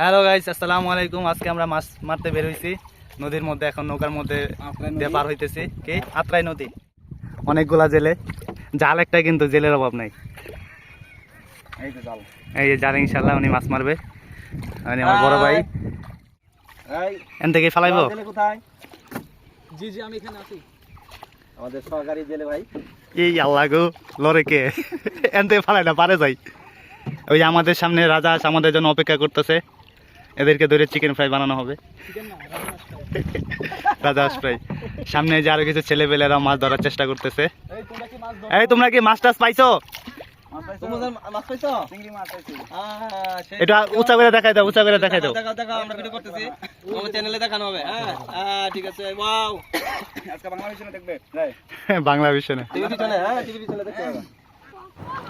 Hello guys আসসালামু আলাইকুম। আজকে আমরা মাছ মারতে বের হইছি। নদীর মধ্যে এখন নৌকার মধ্যে দিয়ে পার হইতেছি। কি? আত্রাই নদী। অনেকগুলা জেলে। জাল একটা কিন্তু জেলের অভাব নাই। এই তো জাল। এই যে জাল ইনশাল্লাহ উনি মাছ মারবে। মানে আমার বড় ভাই। এই এন থেকে ফেলাইবো? জেলে কোথায়? জি জি আমি এখানে আছি। আমাদের সহকারী জেলে ভাই। এই আল্লাহ গো লরে কে? এন থেকে ফেলাই না পারে যাই। ওই আমাদের সামনে রাজা আমাদের জন্য অপেক্ষা করতেছে। এদেরকে ধরে চিকেন ফ্রাই বানানো হবে। চিকেন না রান্না রাজা হাঁস ফ্রাই সামনে যে আরও কিছু ছেলেপেলেরা মাছ ধরার চেষ্টা করতেছে। এই তোমরা কি মাছ ধর? এই তোমরা কি মাছ টাছ পাইছো? মাছ পাইছো? তোমাদের মাছ পাইছো? চিংড়ি মাছ পাইছি। আহ, সেই- এটা উঁচা করে দেখাই দাও উঁচা করে দেখাই দাও। দেখাও দেখাও আমরা ভিডিও করতেছি। আমার চ্যানেলে দেখানো হবে। হ্যাঁ হ্যাঁ ঠিক আছে ওয়াও আজকে বাংলা বিষয় দেখবে। যাই। বাংলা বিষয়ে টিভি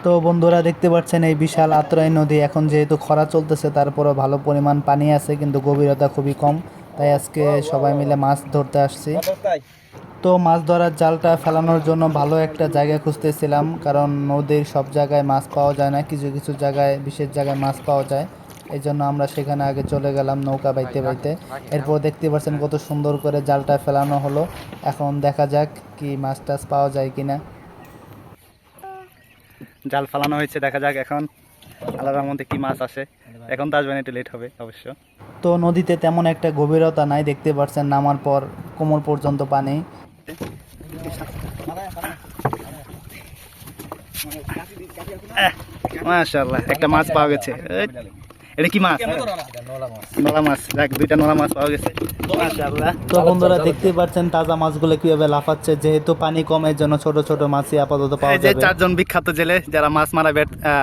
তো বন্ধুরা দেখতে পাচ্ছেন এই বিশাল আত্রাই নদী। এখন যেহেতু খরা চলতেছে, তারপরও ভালো পরিমাণ পানি আছে, কিন্তু গভীরতা খুবই কম। তাই আজকে সবাই মিলে মাছ ধরতে আসছি। তো মাছ ধরার জালটা ফেলানোর জন্য ভালো একটা জায়গা খুঁজতেছিলাম, কারণ নদীর সব জায়গায় মাছ পাওয়া যায় না, কিছু কিছু জায়গায়, বিশেষ জায়গায় মাছ পাওয়া যায়। এই জন্য আমরা সেখানে আগে চলে গেলাম নৌকা বাইতে বাইতে। এরপর দেখতে পাচ্ছেন কত সুন্দর করে জালটা ফেলানো হলো। এখন দেখা যাক কি মাছ টাছ পাওয়া যায় কিনা। জাল ফালানো হয়েছে দেখা যাক এখন আলাদার মধ্যে কি মাছ আসে। এখন তো আসবেন একটু লেট হবে অবশ্য। তো নদীতে তেমন একটা গভীরতা নাই দেখতে পাচ্ছেন নামার পর কোমর পর্যন্ত পানি। মাশাল্লাহ একটা মাছ পাওয়া গেছে। এটা কি মাছ? নলা মাছ। দেখ দুইটা নলা মাছ পাওয়া গেছে। তো বন্ধুরা দেখতে পাচ্ছেন তাজা মাছগুলো কীভাবে লাফাচ্ছে যেহেতু পানি কমের জন্য ছোট ছোট মাছই আপাতত পাওয়া এই যে চারজন বিখ্যাত জেলে যারা মাছ মারা আহ,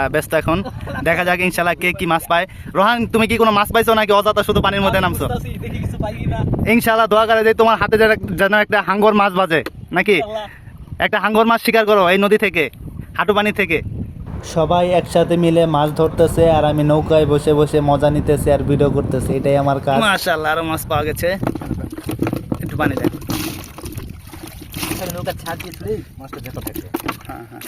ব্যস্ত এখন। দেখা যাক ইনশাল্লাহ কে কি মাছ পায়। রোহান তুমি কি কোনো মাছ পাইছো নাকি? অযথা শুধু পানির মধ্যে নামছো? বুঝতাছি, দেখি কিছু পাই কিনা ইনশাল্লাহ দোয়া করে যে তোমার হাতে যেন- যেন একটা হাঙ্গর মাছ বাজে নাকি? একটা হাঙ্গর মাছ শিকার করো এই নদী থেকে হাঁটু পানি থেকে। সবাই একসাথে মিলে মাছ ধরতেছে আর আমি নৌকায় বসে বসে মজা নিতেছি আর ভিডিও করতেছি। এটাই আমার কাজ। মাশাআল্লাহ আরও মাছ পাওয়া গেছে। একটু পানি দেন। নৌকা ছাড় দিয়ে মাছটা ভেতর থাকে হ্যাঁ হ্যাঁ।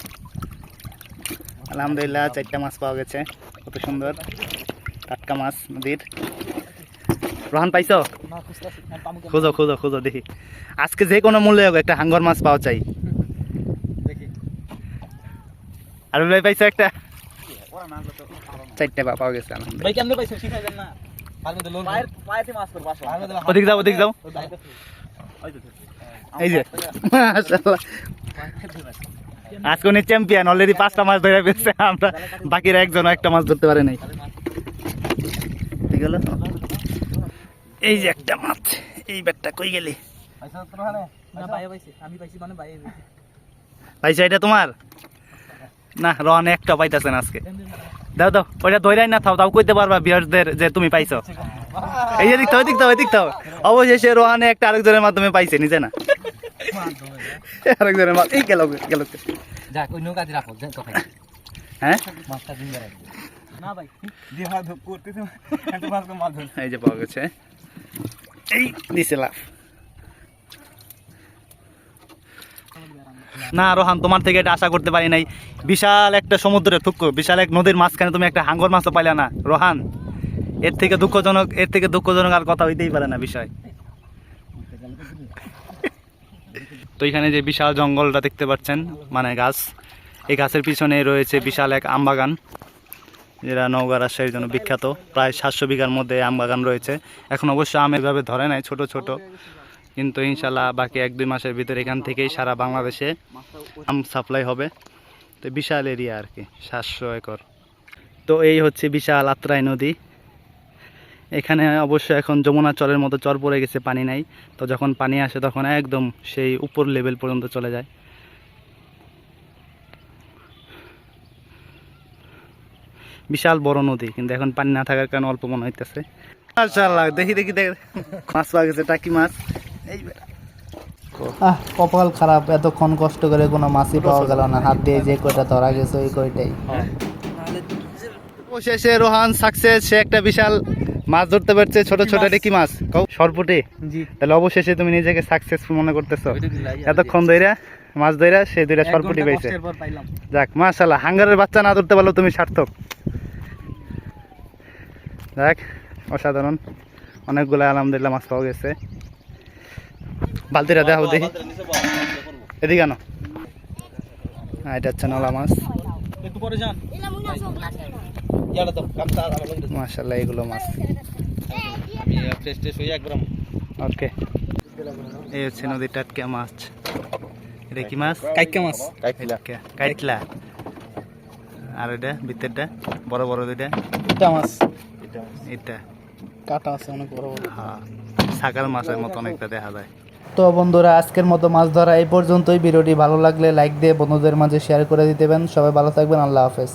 আলহামদুলিল্লাহ চারটা মাছ পাওয়া গেছে। কত সুন্দর। টাটকা মাছ নদীর। রোহান পাইছো? কেমন? খুঁজো খুঁজো খুঁজো দেখি। আজকে যে কোনো মূল্যে একটা হাঙ্গর মাছ পাওয়া চাই দেখি আর ভাই পাইছো একটা। চারটা পাওয়া গেছে ভাই কেমনে পাইছো না। মাছ করব আসো। ওদিক যাও ওদিক যাও। এই যে। মাশাআল্লাহ। আজকে উনি চ্যাম্পিয়ন অলরেডি পাঁচটা মাছ ধরে ফেলছে। আমরা বাকিরা একজনও একটা মাছ ধরতে পারে নাই। এই যে একটা মাছ এই ব্যাগটা কই গেলি? পাইছো তো ওখানে না বাইরে পাইছি। আমি পাইছি মানে বাইরে। পাইছি পাইছো এটা তোমার? না রন একটা পাইতেছেন আজকে। দাও দাও ওইটা ধৈরাই না থাও তাও কইতে পারবা বিয়ারদের যে তুমি পাইছো। এই যে দিক তো দিক তো দিক তো অবশেষে রোহানে একটা আরেকজনের মাধ্যমে পাইছে নিজে না। আরেকজনের মাধ্যমে এই গেল গেল। যাক ওই নৌকা দিয়ে রাখো হ্যাঁ? মাছটা দিন রাখব না ভাই এই যে পাওয়া গেছে। এই দিছে লাভ না রোহান, তোমার থেকে এটা আশা করতে পারি নাই। বিশাল একটা সমুদ্রের থুক্ক, বিশাল এক নদীর মাঝখানে তুমি একটা হাঙ্গর মাছও পাইলে না। রোহান, এর থেকে দুঃখজনক, এর থেকে দুঃখজনক আর কথা হইতেই পারে না বিষয়। তো এখানে যে বিশাল জঙ্গলটা দেখতে পাচ্ছেন মানে গাছ, এই গাছের পিছনে রয়েছে বিশাল এক আম বাগান। যেটা নওগাঁ রাজশাহীর জন্য বিখ্যাত। প্রায় সাতশো বিঘার মধ্যে আম বাগান রয়েছে। এখন অবশ্য আম এভাবে ধরে নাই, ছোট ছোট। কিন্তু ইনশাল্লাহ বাকি এক দুই মাসের ভিতরে এখান থেকেই সারা বাংলাদেশে আম সাপ্লাই হবে। তো বিশাল এরিয়া আর কি, সাতশো একর। তো এই হচ্ছে বিশাল আত্রাই নদী। এখানে অবশ্য এখন যমুনা চরের মতো চর পড়ে গেছে, পানি নাই। তো যখন পানি আসে তখন একদম সেই উপর লেভেল পর্যন্ত চলে যায়। বিশাল বড় নদী, কিন্তু এখন পানি না থাকার কারণে অল্প মনে হইতেছে। দেখি দেখি। মাছ পাওয়া গেছে, টাকি মাছ। এই। আহ কপাল খারাপ এতক্ষণ কষ্ট করে কোনো মাছই পাওয়া গেল না। হাত দিয়ে যে কয়টা ধরা গেছে ওই কয়টাই। অবশেষে রোহান সাকসেস সে একটা বিশাল মাছ ধরতে পারছে ছোট ছোট এটা কি মাছ। কও সরপুটি? তাহলে অবশেষে তুমি নিজেকে সাকসেসফুল মনে করতেছো। এতক্ষণ ধইরা মাছ ধইরা সেই দুইটা সরপুটি পাইছে। যাক মাশাল্লাহ হাঙ্গারের বাচ্চা না ধরতে পারল তুমি সার্থক। যাক অসাধারণ। অনেকগুলো আলহামদুলিল্লাহ মাছ পাওয়া গেছে। বালতিটা দেখো। দেখি নিচে এদিকে আনো। হ্যাঁ এটা হচ্ছে নলা মাছ। মাশাল্লাহ এগুলো মাছ। ওকে। এই হচ্ছে নদীর টাটকা মাছ। এটা কি মাছ? কাইকা মাছ। কাইটলা। কাইটলা। আর এটা ভিতরটা বড় বড় দুইটা। এটা মাছ। এটা। কাটা আছে অনেক বড় বড়। হ্যাঁ সাকাল মাছের মতো অনেকটা দেখা যায়। তো বন্ধুরা, আজকের মতো মাছ ধরা এই পর্যন্তই। ভিডিওটি ভালো লাগলে লাইক দিয়ে বন্ধুদের মাঝে শেয়ার করে দিতেবেন সবাই ভালো থাকবেন, আল্লাহ হাফেজ।